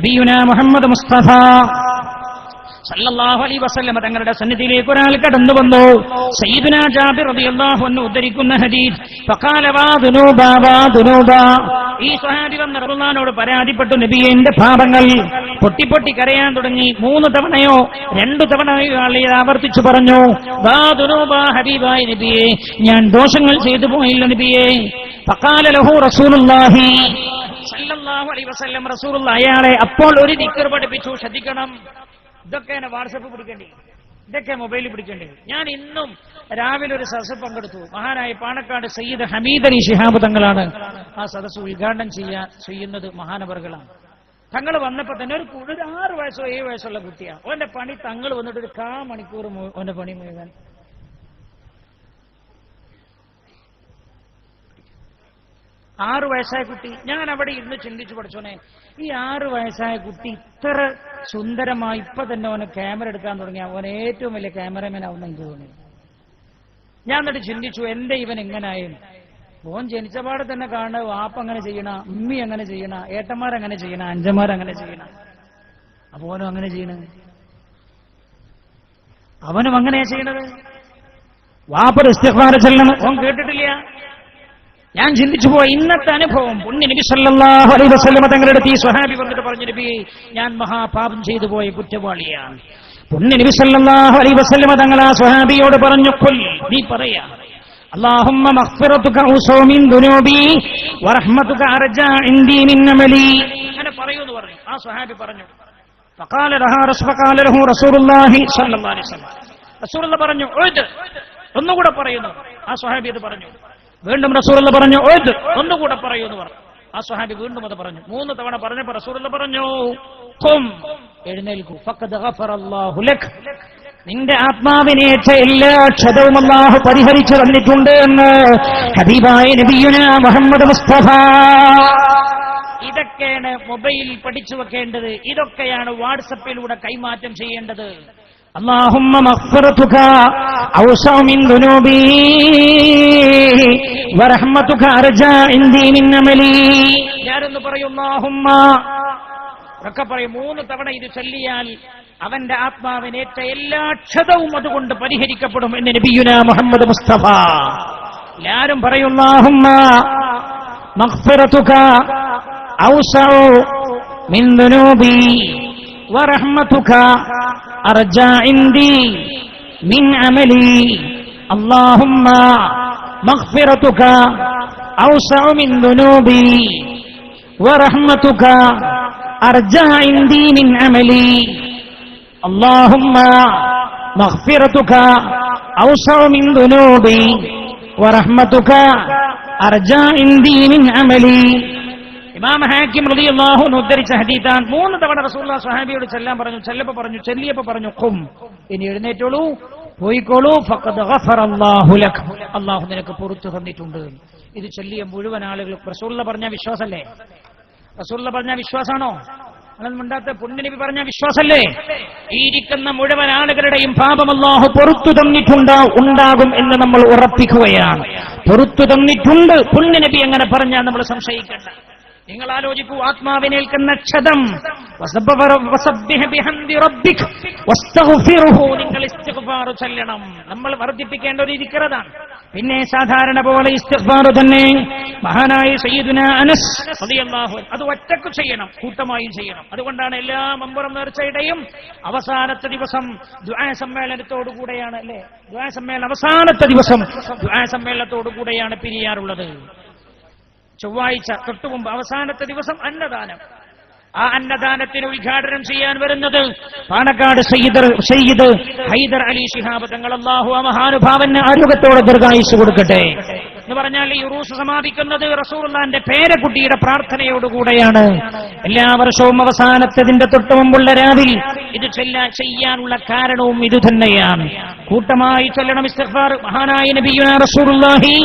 നബിയുന മുഹമ്മദ് മുസ്തഫ. സല്ലല്ലാഹു അലൈഹി വസല്ലമ തങ്ങളുടെ സന്നിധിയിലേക്ക് ഒരാൾ കടന്നു വന്നു. ജാബിർ റളിയല്ലാഹു അൻഹു ഉദ്ധരിക്കുന്ന ഹദീസ് ഫഖാല ഈ പരാതിപ്പെട്ടു നബിയെ എന്റെ പാപങ്ങൾ പൊട്ടി പൊട്ടി കരയാൻ തുടങ്ങി. മൂന്ന് തവണയോ രണ്ടു തവണയോ ആളെ ആവർത്തിച്ചു പറഞ്ഞു. വാ ഹബീബായ നബിയെ ഞാൻ ദോഷങ്ങൾ ചെയ്തു പോയില്ല നബിയെ. ഫഖാല ലഹു സല്ലല്ലാഹു അലൈഹി വസല്ലം റസൂർ അയാളെ അപ്പോൾ ഒരു ദിക്കർ പഠിപ്പിച്ചു ശ്രദ്ധിക്കണം. ഇതൊക്കെ എന്നെ വാട്സപ്പ് പിടിക്കേണ്ടി. ഇതൊക്കെ മൊബൈലിൽ പിടിക്കേണ്ടി. ഞാൻ ഇന്നും രാവിലെ ഒരു സദസ് പങ്കെടുത്തു. മഹാനായ പാണക്കാട് സയ്യിദ് ഹമീദ് അലി ഷിഹാബ് തങ്ങളാണ് ആ സദസ് ഉദ്ഘാടനം ചെയ്യാൻ ചെയ്യുന്നത് മഹാനവറുകളാണ്. തങ്ങൾ വന്നപ്പോ തന്നെ ഒരു ഒരു ആറ് വയസ്സോ ഏഴ് വയസ്സുള്ള കുട്ടിയാണ് ഓന്റെ പണി തങ്ങൾ വന്നിട്ട് ഒരു കാ മണിക്കൂർ ഓന്റെ പണി മുഴുവൻ ആറു വയസ്സായ കുട്ടി. ഞാൻ അവിടെ ഇരുന്ന് ചിന്തിച്ചു പഠിച്ചോനെ ഈ ആറു വയസ്സായ കുട്ടി ഇത്ര സുന്ദരമായി ഇപ്പൊ തന്നെ അവന് ക്യാമറ എടുക്കാൻ തുടങ്ങിയ അവൻ ഏറ്റവും വലിയ ക്യാമറമാൻ ആവുന്ന എനിക്ക് തോന്നി. ഞാൻ എന്നിട്ട് ചിന്തിച്ചു എന്റെ ഇവൻ എങ്ങനായും? ഓൻ ജനിച്ച പാടെ തന്നെ കാണുക വാപ്പ അങ്ങനെ ചെയ്യണ ഉമ്മി അങ്ങനെ ചെയ്യണ ഏട്ടന്മാരങ്ങനെ ചെയ്യണ അഞ്ചന്മാരങ്ങനെ ചെയ്യണ. അപ്പൊ ഓനും അങ്ങനെ ചെയ്യണ. അവനും അങ്ങനെയാ ചെയ്യണത്. വാപ്പ ഇസ്തിഗ്ഫാർ ചെല്ലണം. ഓൻ കേട്ടിട്ടില്ല. ഞാൻ ചിന്തിച്ചു പോയി ഇന്നത്തെ അനുഭവം പുണ്യ നബി സല്ലല്ലാഹു അലൈഹി വസല്ലമ തങ്ങളുടെ അടുത്ത് ഈ സ്വഹാബി വന്നിട്ട് പറഞ്ഞു നബി ഞാൻ മഹാപാപം ചെയ്തു പോയ കുറ്റവാളിയാണ് പുണ്യ നബി സല്ലല്ലാഹു അലൈഹി വസല്ലമ തങ്ങൾ ആ സ്വഹാബിയോട് പറഞ്ഞു കൊൽ നീ പറയാ اللهم مغفرتك أوسع من ذنوبي ورحمتك أرجى عندي من عملي അങ്ങനെ പറയൂ എന്ന് പറഞ്ഞു ആ സ്വഹാബി പറഞ്ഞു فقال لها رس فقال له رسول الله صلى الله عليه وسلم റസൂൽ പറഞ്ഞു ഒഴുത് ഒന്നുകൂടെ പറയുന്നു ആ സ്വഹാബി ഇത് പറഞ്ഞു വീണ്ടും റസൂറല്ല പറഞ്ഞു ഒഴുത് ഒന്നുകൂടെ പറയൂ എന്ന് പറഞ്ഞു. ആ സ്വഹാബി വീണ്ടും അത് പറഞ്ഞു. മൂന്ന് തവണ പറഞ്ഞപ്പോ റസൂറല്ല പറഞ്ഞു എഴുന്നേൽക്കൂ. നിന്റെ ആത്മാവിനെ എല്ലാ ക്ഷതവും അള്ളാഹു പരിഹരിച്ചു തന്നിട്ടുണ്ട് എന്ന് ഹബീബായ നബിയുന മുഹമ്മദ് മുസ്തഫ. ഇതൊക്കെയാണ് മൊബൈലിൽ പഠിച്ചു വെക്കേണ്ടത്. ഇതൊക്കെയാണ് വാട്സപ്പിലൂടെ കൈമാറ്റം ചെയ്യേണ്ടത്. اللهم مغفرتك أوسع من ذنوبي ورحمتك أرجى عندي من عملي ഞാനൊന്ന് പറയും اللهم ഒക്കെ പറയും മൂന്ന് തവണ ഇത് ചൊല്ലിയാൽ അവന്റെ ആത്മാവിനേറ്റ എല്ലാ ക്ഷതവും അതുകൊണ്ട് പരിഹരിക്കപ്പെടും എന്ന് നബിയുന മുഹമ്മദ് മുസ്തഫ എല്ലാരും പറയുന്നാഹുമ്മ മഗ്ഫിറതുക ഔസഉ മിൻ ദുനൂബി വറഹ്മതുക أرجى عندي من عملي. اللهم مغفرتك أوسع من ذنوبي ورحمتك أرجى عندي من عملي. اللهم مغفرتك أوسع من ذنوبي ورحمتك أرجى عندي من عملي. ഇമാം ഹാക്കിം റളിയല്ലാഹു അൻഹു ഉദ്ധരിച്ച ഹദീസാൻ മൂന്ന് തവണ റസൂലുള്ള സ്വഹാബിയോട് ചെല്ലാൻ പറഞ്ഞു ചെല്ലപ്പോ പറഞ്ഞു ചെല്ലിയപ്പോ പറഞ്ഞു ഖും ഇനി എഴുന്നേറ്റോളൂ പോയിക്കോളൂ അല്ലാഹു നിനക്ക് പുറത്തു തന്നിട്ടുണ്ട്. ഇത് ചൊല്ലിയ മുഴുവൻ ആളുകൾ റസൂലുള്ള പറഞ്ഞ വിശ്വാസല്ലേ? റസൂലുള്ള പറഞ്ഞ വിശ്വാസാണോ? മിണ്ടാത്ത പുണ്യനബി പറഞ്ഞ വിശ്വാസല്ലേ? ഇരിക്കുന്ന മുഴുവൻ ആളുകളുടെയും പാപം അല്ലാഹു പുറത്തു തന്നിട്ടുണ്ട് ഉണ്ടാകും എന്ന് നമ്മൾ ഉറപ്പിക്കുകയാണ്. പുറത്തു തന്നിട്ടുണ്ട്. പുണ്യനബി അങ്ങനെ പറഞ്ഞാൽ നമ്മൾ സംശയിക്കേണ്ട. നിങ്ങൾ ആലോചിക്കൂ ആത്മാവിനേൽക്കുന്ന ക്ഷതം. നിങ്ങൾ ചെല്ലണം ചൊല്ലണം. നമ്മൾ വർദ്ധിപ്പിക്കേണ്ട ഒരു ഇരിക്കറതാണ്. പിന്നെ സാധാരണ പോലെ ഇസ്തിഗ്ഫാറു തന്നെ മഹാനായ സയ്യിദുന അനസ് അത് ഒറ്റയ്ക്ക് ചെയ്യണം കൂട്ടമായും ചെയ്യണം. അതുകൊണ്ടാണ് എല്ലാ മമ്പുറം നേർച്ചയുടെയും അവസാനത്തെ ദിവസം ദ്വായ സമ്മേളനത്തോടുകൂടെയാണ് അല്ലെ? ദ്വായ സമ്മേളനം അവസാനത്തെ ദിവസം ദ്വായ സമ്മേളനത്തോടുകൂടെയാണ് പിരിയാറുള്ളത്. ചൊവ്വാഴ്ച തൊട്ടു മുമ്പ് അവസാനത്തെ ദിവസം അന്നദാനം. ആ അന്നദാനത്തിന് ഉദ്ഘാടനം ചെയ്യാൻ വരുന്നത് പാണക്കാട് സയ്യിദ് സയ്യിദ് ഹൈദർ അലി ശിഹാബ് തങ്ങൾ അള്ളാഹു ആ മഹാനുഭാവന് ആരോഗ്യത്തോടെ ദീർഘായുസ് കൊടുക്കട്ടെ. എന്ന് പറഞ്ഞാൽ ഈ റൂസ് സമാപിക്കുന്നത് റസൂർലാന്റെ പേരക്കുട്ടിയുടെ പ്രാർത്ഥനയോടുകൂടെയാണ്. എല്ലാ വർഷവും അവസാനത്തതിന്റെ തൊട്ടു മുമ്പുള്ള രാവിൽ ഇത് ചെല്ലാൻ ചെയ്യാനുള്ള കാരണവും ഇത് തന്നെയാണ് കൂട്ടമായി ചൊല്ലണം ഇസ്തിഗ്ഫാർ. മഹാനായ നബിയുന റസൂലുള്ളാഹി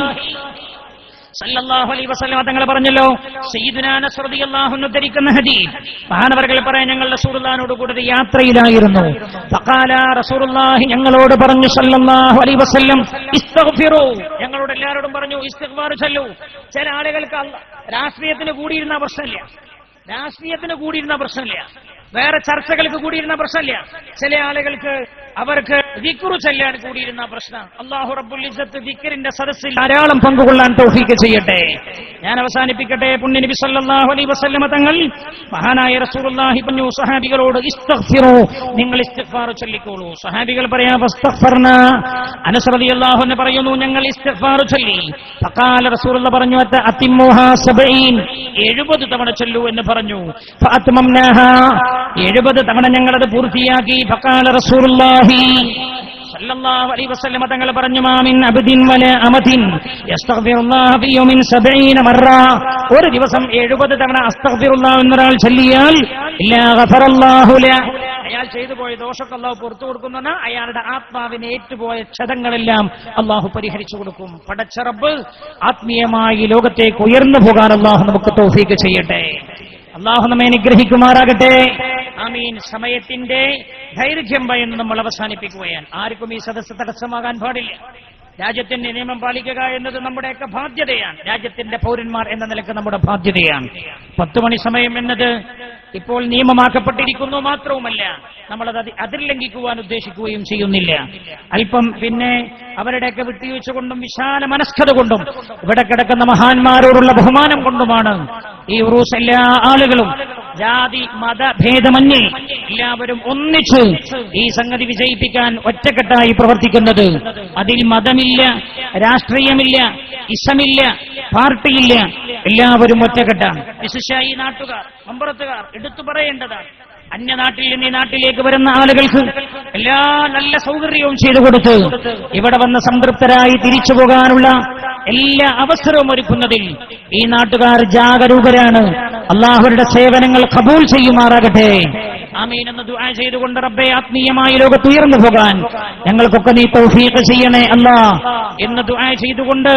സല്ലല്ലാഹു അലൈഹി വസല്ലം തങ്ങൾ പറഞ്ഞല്ലോ സയ്യിദുനാ അനസ് റളിയല്ലാഹു ധരിക്കുന്ന ഹദീസ്. മഹാനവർകൾ പറയാൻ ഞങ്ങൾ റസൂലുള്ളാഹിനോട് യാത്രയിലായിരുന്നു. ഫഖാല റസൂലുള്ളാഹി ഞങ്ങളോട് പറഞ്ഞു സല്ലല്ലാഹു അലൈഹി വസല്ലം ഞങ്ങളോട് എല്ലാവരോടും പറഞ്ഞു ഇസ്തിഗ്ഫാർ ചില ആളുകൾക്ക് രാഷ്ട്രീയത്തിന് കൂടിയിരുന്ന പ്രശ്നമില്ല. രാഷ്ട്രീയത്തിന് കൂടിയിരുന്ന പ്രശ്നമില്ല. വേറെ ചർച്ചകൾക്ക് കൂടിയിരുന്ന പ്രശ്നമില്ല. ചില ആളുകൾക്ക് അവർക്ക് ദിക്കുറു ചെല്ലാൻ കൂടിയിരുന്ന പ്രശ്നം അള്ളാഹു റബ്ബുൽ ഇസ്സത്ത് ദിക്കറിന്റെ സദസ്സിൽ ധാരാളം പങ്കുകൊള്ളാൻ തൗഫീക്ക് ചെയ്യട്ടെ. ഞാൻ അവസാനിപ്പിക്കട്ടെ. പുണ്യ നബി സല്ലല്ലാഹു അലൈഹി വസല്ലമ തങ്ങൾ മഹാനായ റസൂറുല്ലാഹി പറഞ്ഞു സഹാബികളോട് നിങ്ങൾ ഇസ്തിഗ്ഫാർ ചൊല്ലിക്കോളൂ. സഹാബികൾ പറയാം അനുസൃതി അള്ളാഹു എന്ന് പറയുന്നു ഞങ്ങൾ ഇസ്തിഗ്ഫാർ ചൊല്ലി. ഫഖാല റസൂലുള്ള പറഞ്ഞു അത്തിമോഹ സബൈൻ എഴുപത് 70 തവണ ചൊല്ലൂ എന്ന് പറഞ്ഞു. എഴുപത് 70 തവണ ഞങ്ങളത് പൂർത്തിയാക്കി. ഫക്കാല വസല്ലമ തങ്ങൾ പറഞ്ഞു മാമിൻ അമദിൻ യസ്തഗ്ഫിറുല്ലാഹ ഫി യൗമിൻ 70 മറ ഒരു ദിവസം 70 തവണ അസ്തഗ്ഫിറുല്ലാഹ് എന്നൊരാൾ ചൊല്ലിയാൽ അയാൾ ചെയ്തു പോയ ദോഷമൊക്കെ അള്ളാഹു പുറത്തു കൊടുക്കുന്ന അയാളുടെ ആത്മാവിന് ഏറ്റുപോയ ക്ഷതങ്ങളെല്ലാം അള്ളാഹു പരിഹരിച്ചു കൊടുക്കും. പടച്ചറബ് ആത്മീയമായി ലോകത്തേക്ക് ഉയർന്നു പോകാൻ അള്ളാഹു നമുക്ക് തോഫീക്ക് ചെയ്യട്ടെ. അള്ളാഹു നമ്മെ അനുഗ്രഹിക്കുമാറാകട്ടെ. ആമീൻ സമയത്തിന്റെ ദൈർഘ്യം ഭയന്ന് നമ്മൾ അവസാനിപ്പിക്കുകയാണ്. ആർക്കും ഈ സദസ്സ് തടസ്സമാകാൻ പാടില്ല. രാജ്യത്തിന്റെ നിയമം പാലിക്കുക എന്നത് നമ്മുടെയൊക്കെ ബാധ്യതയാണ്. രാജ്യത്തിന്റെ പൗരന്മാർ എന്ന നിലയ്ക്ക് നമ്മുടെ ബാധ്യതയാണ്. പത്ത് മണി സമയം എന്നത് ഇപ്പോൾ നിയമമാക്കപ്പെട്ടിരിക്കുന്നു മാത്രവുമല്ല നമ്മളത് അതി- അതിർ ലംഘിക്കുവാൻ ഉദ്ദേശിക്കുകയും ചെയ്യുന്നില്ല. അല്പം പിന്നെ അവരുടെയൊക്കെ വിട്ടുവീഴ്ച കൊണ്ടും വിശാല മനസ്കത കൊണ്ടും ഇവിടെ കിടക്കുന്ന മഹാന്മാരോടുള്ള ബഹുമാനം കൊണ്ടുമാണ് ഈ ഉറൂസ് എല്ലാ ആളുകളും ജാതി മത ഭേദമന്യേ എല്ലാവരും ഒന്നിച്ച് ഈ സംഗതി വിജയിപ്പിക്കാൻ ഒറ്റക്കെട്ടായി പ്രവർത്തിക്കുന്നത്. അതിൽ മതമില്ല രാഷ്ട്രീയമില്ല ഇസമില്ല പാർട്ടിയില്ല. എല്ലാവരും ഒറ്റക്കെട്ടാണ്. വിശിഷ്യ ഈ നാട്ടുകാർ മമ്പുറത്തുകാർ എടുത്തു പറയേണ്ടതാണ്. അന്യനാട്ടിൽ നിന്ന് ഈ നാട്ടിലേക്ക് വരുന്ന ആളുകൾക്ക് എല്ലാ നല്ല സൗകര്യവും ചെയ്തു കൊടുത്ത് ഇവിടെ വന്ന് സംതൃപ്തരായി തിരിച്ചു പോകാനുള്ള എല്ലാ അവസരവും ഒരുക്കുന്നതിൽ ഈ നാട്ടുകാർ ജാഗരൂകരാണ്. അള്ളാഹുരുടെ സേവനങ്ങൾ കബൂൽ ചെയ്യുമാറാകട്ടെ. ആമീൻ എന്ന് ദുആ ചെയ്തുകൊണ്ട് റബ്ബെ ആത്മീയമായി ലോകത്ത് ഉയർന്നു പോകാൻ ഞങ്ങൾക്കൊക്കെ നീ തൗഫീഖ് ചെയ്യണേ അല്ലാ എന്ന് ദുആ ചെയ്തുകൊണ്ട്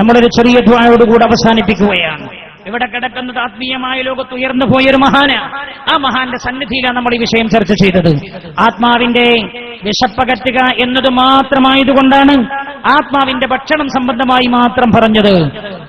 നമ്മളൊരു ചെറിയ ദുആയോടുകൂടി അവസാനിപ്പിക്കുകയാണ്. ഇവിടെ കിടക്കുന്നത് ആത്മീയമായ ലോകത്ത് ഉയർന്നു പോയൊരു മഹാന്. ആ മഹാന്റെ സന്നിധിയിലാണ് നമ്മൾ ഈ വിഷയം ചർച്ച ചെയ്തത്. ആത്മാവിന്റെ വിശപ്പകറ്റുക എന്നത് മാത്രമായതുകൊണ്ടാണ് ആത്മാവിന്റെ ഭക്ഷണം സംബന്ധമായി മാത്രം പറഞ്ഞത്.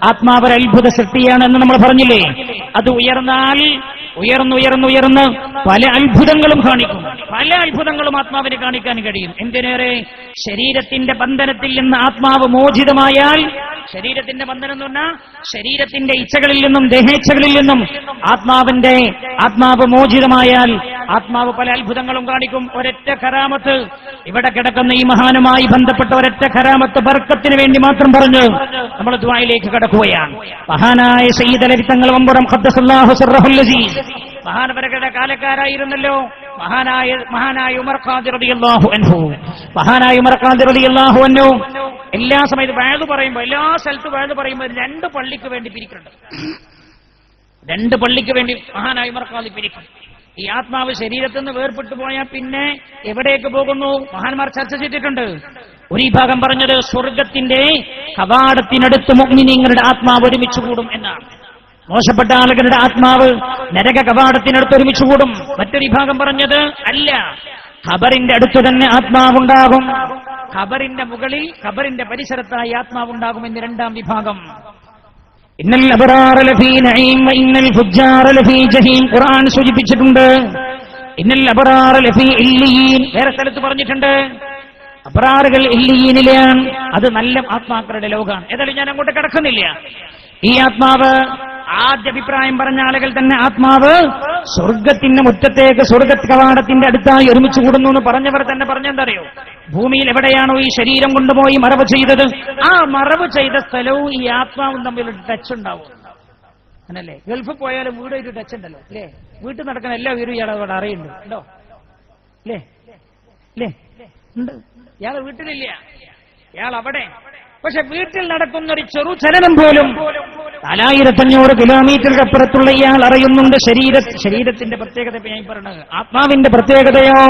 ആത്മാവ് ഒരു അത്ഭുത സൃഷ്ടിയാണ് എന്ന് നമ്മൾ പറഞ്ഞില്ലേ? അത് ഉയർന്നാൽ ഉയർന്നുയർന്നുയർന്ന് പല അത്ഭുതങ്ങളും കാണിക്കും. പല അത്ഭുതങ്ങളും ആത്മാവിന് കാണിക്കാൻ കഴിയും. എന്തിനേറെ? ശരീരത്തിന്റെ ബന്ധനത്തിൽ നിന്ന് ആത്മാവ് മോചിതമായാൽ ശരീരത്തിന്റെ ബന്ധനം എന്ന് പറഞ്ഞാൽ ശരീരത്തിന്റെ ഇച്ഛകളിൽ നിന്നും ദേഹേച്ഛകളിൽ നിന്നും ആത്മാവിന്റെ ആത്മാവ് മോചിതമായാൽ ആത്മാവ് പല അത്ഭുതങ്ങളും കാണിക്കും. ഒരൊറ്റ കരാമത്ത് ഇവിടെ കിടക്കുന്ന ഈ മഹാനുമായി ബന്ധപ്പെട്ട ഒരൊറ്റ കരാമത്ത് ബർക്കത്തിന് വേണ്ടി മാത്രം പറഞ്ഞു നമ്മൾ ദ്വായിലേക്ക് കടക്കുകയാണ്. മഹാനായ സയ്യിദ് അലവി തങ്ങൾ വമ്പുറം ഖദ്ദസല്ലാഹു സിർറഹുൽ അസീസ്. മഹാനവരകളുടെ കാലക്കാരായിരുന്നല്ലോ. മഹാനായ ഉമർ ഖാദിർ അന്നു അൻഹു. മഹാനായ ഉമർ അൻഹു. എല്ലാ സമയത്തും വയത് പറയുമ്പോൾ എല്ലാ സ്ഥലത്തും വയത് പറയുമ്പോൾ രണ്ട് പള്ളിക്ക് വേണ്ടി പിരിക്കുന്നുണ്ട് രണ്ട് പള്ളിക്ക് വേണ്ടി മഹാനായ ഉമർ ഖാദി പിരിക്കും. ഈ ആത്മാവ് ശരീരത്തിൽ നിന്ന് വേർപെട്ടു പോയാൽ പിന്നെ എവിടേക്ക് പോകുന്നു? മഹാന്മാർ ചർച്ച ചെയ്തിട്ടുണ്ട്. ഒരു വിഭാഗം പറഞ്ഞത് സ്വർഗത്തിന്റെ കവാടത്തിനടുത്ത് മുഗ്നിനിങ്ങളുടെ ആത്മാവ് ഒരുമിച്ച് കൂടും എന്നാണ്. മോശപ്പെട്ട ആളുകളുടെ ആത്മാവ് നരക കവാടത്തിനടുത്ത് ഒരുമിച്ച് കൂടും. മറ്റൊരു വിഭാഗം പറഞ്ഞത് അല്ല. ഖബറിന്റെ അടുത്ത് തന്നെ ആത്മാവുണ്ടാകും. ഖബറിന്റെ മുകളിൽ ഖബറിന്റെ പരിസരത്തായി ആത്മാവുണ്ടാകും എന്ന് രണ്ടാം വിഭാഗം. ഇന്നൽ ഇന്നൽ ഖുർആൻ സൂചിപ്പിച്ചിട്ടുണ്ട്. ഇന്നൽ വേറെ സ്ഥലത്ത് പറഞ്ഞിട്ടുണ്ട്. അബറാറുകൾ ഇല്ലീനിലാണ്. അത് നല്ല ആത്മാക്കളുടെ ലോകമാണ് ഏതായാലും ഞാൻ അങ്ങോട്ട് കിടക്കുന്നില്ല. ഈ ആത്മാവ് ആദ്യ അഭിപ്രായം പറഞ്ഞ ആളുകൾ തന്നെ ആത്മാവ് സ്വർഗത്തിന്റെ മുറ്റത്തേക്ക് സ്വർഗ കവാടത്തിന്റെ അടുത്തായി ഒരുമിച്ച് കൂടുന്നു എന്ന് പറഞ്ഞവർ തന്നെ പറഞ്ഞെന്തറിയോ? ഭൂമിയിൽ എവിടെയാണോ ഈ ശരീരം കൊണ്ടുപോയി മറവ് ചെയ്തത്? ആ മറവ് ചെയ്ത സ്ഥലവും ഈ ആത്മാവും തമ്മിൽ ഒരു ടച്ച് ഉണ്ടാവും. അങ്ങനല്ലേ? ഗൾഫ് പോയാലും വീട് ഒരു ടച്ച് ഉണ്ടല്ലോ അല്ലേ? വീട്ടിൽ നടക്കുന്ന എല്ലാ വീരും ഇയാളെ അവിടെ അറിയുന്നുണ്ട്. ഉണ്ടോ? അല്ലേ അല്ലേ ഉണ്ട്. ഇയാൾ വീട്ടിലില്ല. ഇയാൾ അവിടെ പക്ഷെ വീട്ടിൽ നടക്കുന്ന ഒരു ചെറു ചലനം പോലും നാലായിരത്തഞ്ഞൂറ് കിലോമീറ്റർ അപ്പുറത്തുള്ള ഇയാൾ അറിയുന്നുണ്ട് ശരീര ശരീരത്തിന്റെ പ്രത്യേകത ഞാൻ പറഞ്ഞത്. ആത്മാവിന്റെ പ്രത്യേകതയോ?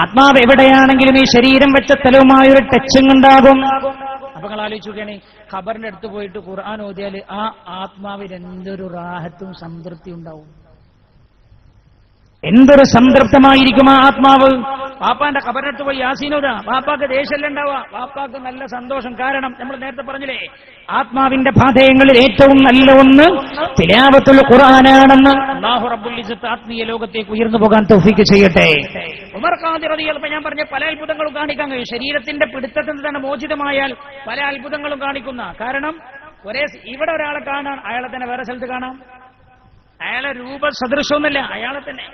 ആത്മാവ് എവിടെയാണെങ്കിലും ഈ ശരീരം വെച്ച സ്ഥലവുമായൊരു ടച്ചിങ് ഉണ്ടാകും. അപ്പൊ നിങ്ങൾ ആലോചിക്കുകയാണ് ഖബറിന്റെ അടുത്ത് പോയിട്ട് ഖുർആൻ ഓതിയാൽ ആ ആത്മാവിന് എന്തൊരു റാഹത്തും സംതൃപ്തി ഉണ്ടാവും. എന്തൊരു സംതൃപ്തമായിരിക്കും ആ ആത്മാവ്? പാപ്പാന്റെ കബരടുത്ത് പോയി യാസീനോദാ പാപ്പാക്ക് ദേഷ്യമല്ല ഉണ്ടാവുക പാപ്പാക്ക് നല്ല സന്തോഷം. കാരണം നമ്മൾ നേരത്തെ പറഞ്ഞില്ലേ ആത്മാവിന്റെ പാതയങ്ങളിൽ ഏറ്റവും നല്ല ഒന്ന് തിലാവത്തുള്ള ഖുറാനാണെന്ന് ഇസ്സത്ത് ആത്മീയ ലോകത്തേക്ക് ഉയർന്നു പോകാൻ തൗഫീക്ക് ചെയ്യട്ടെ. ഉമർ റളിയല്ലാഹു ഞാൻ പറഞ്ഞ പല അത്ഭുതങ്ങളും കാണിക്കാൻ കഴിയും ശരീരത്തിന്റെ പിടുത്തത്തിൽ തന്നെ മോചിതമായാൽ പല അത്ഭുതങ്ങളും കാണിക്കുന്ന. കാരണം ഒരേ ഇവിടെ ഒരാളെ കാണാൻ അയാളെ തന്നെ വേറെ സ്ഥലത്ത് കാണാം. അയാളെ രൂപ സദൃശമൊന്നുമില്ല. അയാളെ തന്നെ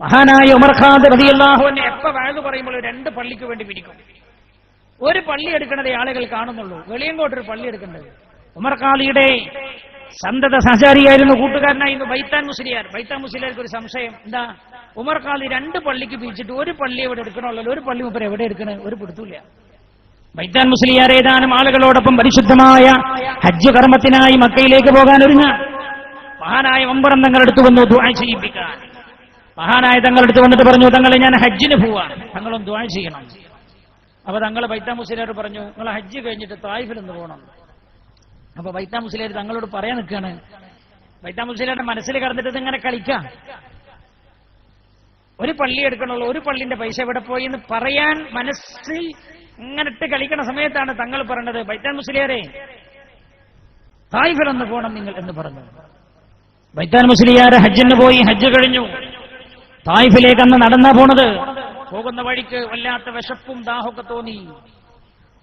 മഹാനായ ഉമർ ഖാദ് അൻഹു. എപ്പ വഴന്നു പറയുമ്പോൾ രണ്ട് പള്ളിക്ക് വേണ്ടി പിടിക്കും. ഒരു പള്ളി എടുക്കുന്നത് ആളുകൾ കാണുന്നുള്ളൂ. വെളിയങ്കോട്ടൊരു പള്ളി എടുക്കേണ്ടത് ഉമർ ഖാദിയുടെ സന്തത സഹചാരിയായിരുന്നു കൂട്ടുകാരനായിരുന്നു ബൈത്താൻ മുസ്ലിയാർ. ബൈത്താൻ മുസ്ലിയാർക്ക് ഒരു സംശയം. എന്താ? ഉമർ ഖാലി രണ്ട് പള്ളിക്ക് പിരിച്ചിട്ട് ഒരു പള്ളി എവിടെ എടുക്കണമല്ലോ ഒരു പള്ളി മുപ്പര എവിടെ എടുക്കണ? ഒരു പിടുത്തൂല ബൈത്താൻ മുസ്ലിയാർ ഏതാനും ആളുകളോടൊപ്പം പരിശുദ്ധമായ ഹജ്ജ് കർമ്മത്തിനായി മക്കയിലേക്ക് പോകാൻ ഒരുങ്ങ മഹാനായ ഒമ്പറം തങ്ങളെടുത്തു വന്നു ദുആ ചെയ്യിപ്പിക്കാൻ. മഹാനായ തങ്ങളെടുത്ത് വന്നിട്ട് പറഞ്ഞു തങ്ങളെ ഞാൻ ഹജ്ജിന് പോവാൻ തങ്ങളും ദുആ ചെയ്യണം. അപ്പൊ തങ്ങൾ ബൈത്താ മുസ്ലിയാർ പറഞ്ഞു നിങ്ങൾ ഹജ്ജ് കഴിഞ്ഞിട്ട് തായിഫിൽ ഒന്ന് പോകണം അപ്പൊ ബൈത്താ മുസ്ലിയാർ തങ്ങളോട് പറയാൻ നിൽക്കുകയാണ് ബൈത്താ മുസ്ലിയാരുടെ മനസ്സിൽ കടന്നിട്ട് ഇതിങ്ങനെ കളിക്കാം? ഒരു പള്ളി എടുക്കണുള്ളൂ ഒരു പള്ളിന്റെ പൈസ എവിടെ പോയി എന്ന് പറയാൻ മനസ്സിൽ ഇങ്ങനെ ഇട്ട് കളിക്കണ സമയത്താണ് തങ്ങൾ പറഞ്ഞത് ബൈത്താൻ മുസ്ലിയാരെ തായിഫിൽ ഒന്ന് പോകണം നിങ്ങൾ എന്ന് പറഞ്ഞു ബൈത്താൻ മുസ്ലിയാർ ഹജ്ജിന് പോയി ഹജ്ജ് കഴിഞ്ഞു. തായിഫിലേക്ക് അന്ന് നടന്നാ പോണത്. പോകുന്ന വഴിക്ക് വല്ലാത്ത വിശപ്പും ദാഹമൊക്കെ തോന്നി.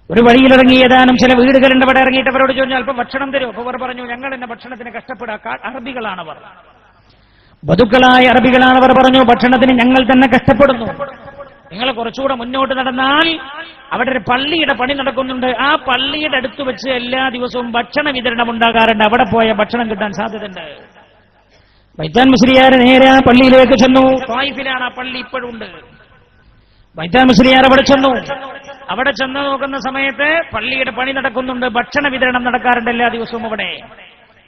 ഒരു വഴിയിലിറങ്ങി ഏതാനും ചില വീടുകളുണ്ട് അവിടെ ഇറങ്ങിയിട്ട് അവരോട് ചോദിച്ചു അല്പം ഭക്ഷണം തരും അപ്പൊ അവർ പറഞ്ഞു ഞങ്ങൾ എന്നെ ഭക്ഷണത്തിന് കഷ്ടപ്പെടാ അറബികളാണവർ. ബതുക്കളായ അറബികളാണവർ പറഞ്ഞു ഭക്ഷണത്തിന് ഞങ്ങൾ തന്നെ കഷ്ടപ്പെടുന്നു. നിങ്ങൾ കുറച്ചുകൂടെ മുന്നോട്ട് നടന്നാൽ അവിടെ ഒരു പള്ളിയുടെ പണി നടക്കുന്നുണ്ട്. ആ പള്ളിയുടെ അടുത്ത് വെച്ച് എല്ലാ ദിവസവും ഭക്ഷണ വിതരണം ഉണ്ടാകാറുണ്ട്. അവിടെ പോയ ഭക്ഷണം കിട്ടാൻ സാധ്യതയുണ്ട്. ബൈത്താൻ മുസ്ലിയാർ നേരെ ആ പള്ളിയിലേക്ക് ചെന്നു. തായിഫിലാണ് ആ പള്ളി ഇപ്പോഴും ഉണ്ട്. വൈദാൻ മുസ്ലിയാർ അവിടെ ചെന്നു. അവിടെ ചെന്ന് നോക്കുന്ന സമയത്ത് പള്ളിയുടെ പണി നടക്കുന്നുണ്ട്. ഭക്ഷണ വിതരണം നടക്കാറുണ്ട് എല്ലാ ദിവസവും അവിടെ.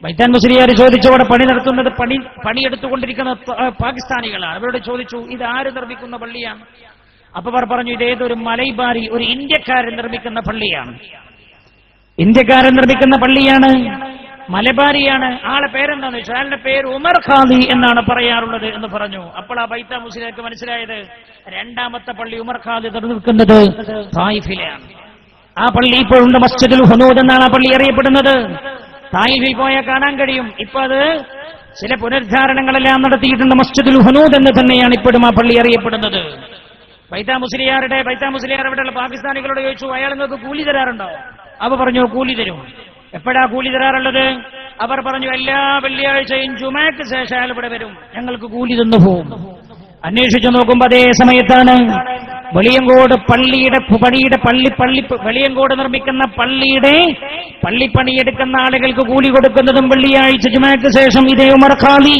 വൈദ്യാൻ മുസ്ലിയാർ ചോദിച്ചു അവിടെ പണി നടത്തുന്നത് പണി പണിയെടുത്തുകൊണ്ടിരിക്കുന്ന പാകിസ്ഥാനികളാണ്. അവരോട് ചോദിച്ചു ഇത് ആര് നിർമ്മിക്കുന്ന പള്ളിയാണ്? അപ്പൊ അവർ പറഞ്ഞു ഇതേതൊരു മലൈബാരി ഒരു ഇന്ത്യക്കാരൻ നിർമ്മിക്കുന്ന പള്ളിയാണ്. ഇന്ത്യക്കാരൻ നിർമ്മിക്കുന്ന പള്ളിയാണ്. മലബാരിയാണ്. ആളെ പേരെന്താന്ന് വെച്ചാൽ പേര് ഉമർ ഖാദി എന്നാണ് പറയാറുള്ളത് എന്ന് പറഞ്ഞു. അപ്പോൾ ആ ബൈത്ത മുസ്ലിലേക്ക് മനസ്സിലായത് രണ്ടാമത്തെ പള്ളി ഉമർ ഖാദി നിൽക്കുന്നത് തായിഫിലാണ്. ആ പള്ളി ഇപ്പോഴുണ്ട് മസ്ജിദുൽ ഹനൂദ് എന്നാണ് ആ പള്ളി അറിയപ്പെടുന്നത്. തായിഫിൽ പോയാൽ കാണാൻ കഴിയും. ഇപ്പൊ അത് ചില പുനരുദ്ധാരണങ്ങളെല്ലാം നടത്തിയിട്ടുണ്ട്. മസ്ജിദുൽ ഹനൂദ് എന്ന് തന്നെയാണ് ഇപ്പോഴും ആ പള്ളി അറിയപ്പെടുന്നത്. ബൈത്താ മുസ്ലിയാരുടെ ബൈത്താ മുസ്ലിയാർ അവിടെയുള്ള പാകിസ്ഥാനികളോട് ചോദിച്ചു അയാൾ നിങ്ങൾക്ക് കൂലി തരാറുണ്ടോ? അവ പറഞ്ഞു കൂലി തരും. എപ്പോഴാ കൂലി തരാറുള്ളത്? അവർ പറഞ്ഞു എല്ലാ വെള്ളിയാഴ്ചയും ചുമയ്ക്ക് ശേഷം ഇവിടെ വരും. ഞങ്ങൾക്ക് കൂലി തന്നു പോകും അന്വേഷിച്ചു നോക്കുമ്പോ അതേ സമയത്താണ് വെളിയങ്കോട് പള്ളിയുടെ പണിയുടെ പള്ളി പള്ളി വെളിയങ്കോട് നിർമ്മിക്കുന്ന പള്ളിയുടെ പള്ളിപ്പണിയെടുക്കുന്ന ആളുകൾക്ക് കൂലി കൊടുക്കുന്നതും വെള്ളിയാഴ്ച ജുമാക്ക് ശേഷം ഇതേ ഉമർ ഖാലി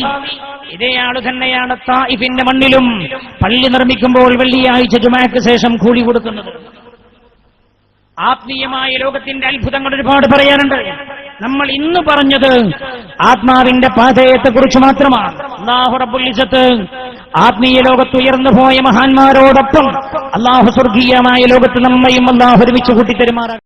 ഇതേ ആൾ തന്നെയാണ് തായിഫിന്റെ മണ്ണിലും പള്ളി നിർമ്മിക്കുമ്പോൾ വെള്ളിയാഴ്ച ജുമാക്ക് ശേഷം കൂലി കൊടുക്കുന്നത്. ആത്മീയമായ ലോകത്തിന്റെ അത്ഭുതങ്ങൾ ഒരുപാട് പറയാനുണ്ട്. നമ്മൾ ഇന്ന് പറഞ്ഞത് ആത്മാവിന്റെ പാതയത്തെ കുറിച്ച് മാത്രമാണ് അള്ളാഹുറബുലിസത്ത് ആത്മീയ ലോകത്ത് ഉയർന്നു പോയ മഹാന്മാരോടൊപ്പം അള്ളാഹു സ്വർഗീയമായ ലോകത്ത് നമ്മയും അള്ളാഹു ഒരുമിച്ച് കൂട്ടിത്തരുമാറാണ്